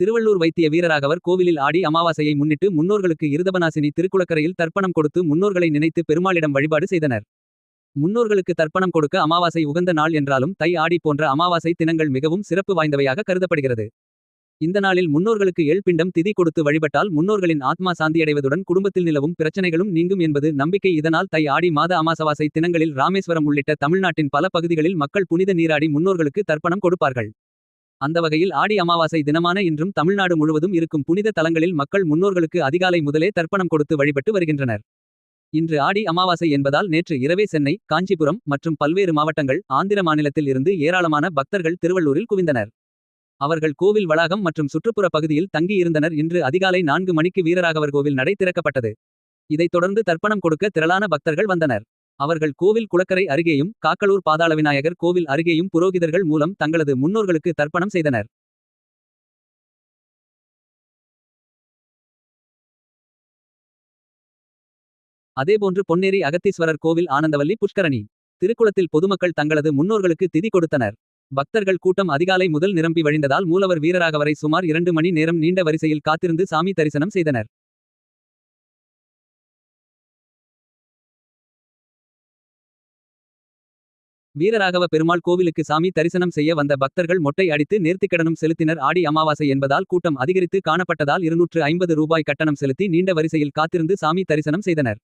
திருவள்ளூர் வைத்திய வீரராகவர் கோவிலில் ஆடி அமாவாசையை முன்னிட்டு முன்னோர்களுக்கு இருதபநாசினி திருக்குளக்கரையில் தர்ப்பணம் கொடுத்து முன்னோர்களை நினைத்து பெருமாளிடம் வழிபாடு செய்தனர். முன்னோர்களுக்கு தர்ப்பணம் கொடுக்க அமாவாசை உகந்த நாள் என்றாலும் தை ஆடி போன்ற அமாவாசை தினங்கள் மிகவும் சிறப்பு வாய்ந்தவையாக கருதப்படுகிறது. இந்த நாளில் முன்னோர்களுக்கு எழ்பிண்டம் திதி கொடுத்து வழிபட்டால் முன்னோர்களின் ஆத்மா சாந்தியடைவதுடன் குடும்பத்தில் நிலவும் பிரச்சனைகளும் நீங்கும் என்பது நம்பிக்கை இதனால் தை ஆடி மாத அமாசவாசை தினங்களில் ராமேஸ்வரம் உள்ளிட்ட தமிழ்நாட்டின் பல பகுதிகளில் மக்கள் புனித நீராடி முன்னோர்களுக்கு தர்ப்பணம் கொடுப்பார்கள். அந்த வகையில் ஆடி அமாவாசை தினமான இன்றும் தமிழ்நாடு முழுவதும் இருக்கும் புனித தலங்களில் மக்கள் முன்னோர்களுக்கு அதிகாலை முதலே தர்ப்பணம் கொடுத்து வழிபட்டு வருகின்றனர். இன்று ஆடி அமாவாசை என்பதால் நேற்று இரவே சென்னை காஞ்சிபுரம் மற்றும் பல்வேறு மாவட்டங்கள் ஆந்திர மாநிலத்தில் இருந்து ஏராளமான பக்தர்கள் திருவள்ளூரில் குவிந்தனர். அவர்கள் கோவில் வளாகம் மற்றும் சுற்றுப்புற பகுதியில் தங்கியிருந்தனர் இன்று அதிகாலை நான்கு மணிக்கு வீரராகவர் கோவில் நடை திறக்கப்பட்டது. இதைத் தொடர்ந்து தர்ப்பணம் கொடுக்க திரளான பக்தர்கள் வந்தனர். அவர்கள் கோவில் குளக்கரை அருகேயும் காக்களூர் பாதாளவிநாயகர் கோவில் அருகேயும் புரோகிதர்கள் மூலம் தங்களது முன்னோர்களுக்கு தர்ப்பணம் செய்தனர். அதேபோன்று பொன்னேரி அகத்தீஸ்வரர் கோவில் ஆனந்தவல்லி புஷ்கரணி. திருக்குளத்தில் பொதுமக்கள் தங்களது முன்னோர்களுக்கு திதி கொடுத்தனர். பக்தர்கள் கூட்டம் அதிகாலை முதல் நிரம்பி வழிந்ததால் மூலவர் வீரராகவரை சுமார் இரண்டு மணி நேரம் நீண்ட வரிசையில் காத்திருந்து சாமி தரிசனம் செய்தனர். வீரராகவ பெருமாள் கோவிலுக்கு சாமி தரிசனம் செய்ய வந்த பக்தர்கள் மொட்டை அடித்து நேர்த்திக்கடனும் செலுத்தினர் ஆடி அமாவாசை என்பதால் கூட்டம் அதிகரித்து காணப்பட்டதால் இருநூற்று ஐம்பது ரூபாய் கட்டணம் செலுத்தி நீண்ட வரிசையில் காத்திருந்து சாமி தரிசனம் செய்தனர்.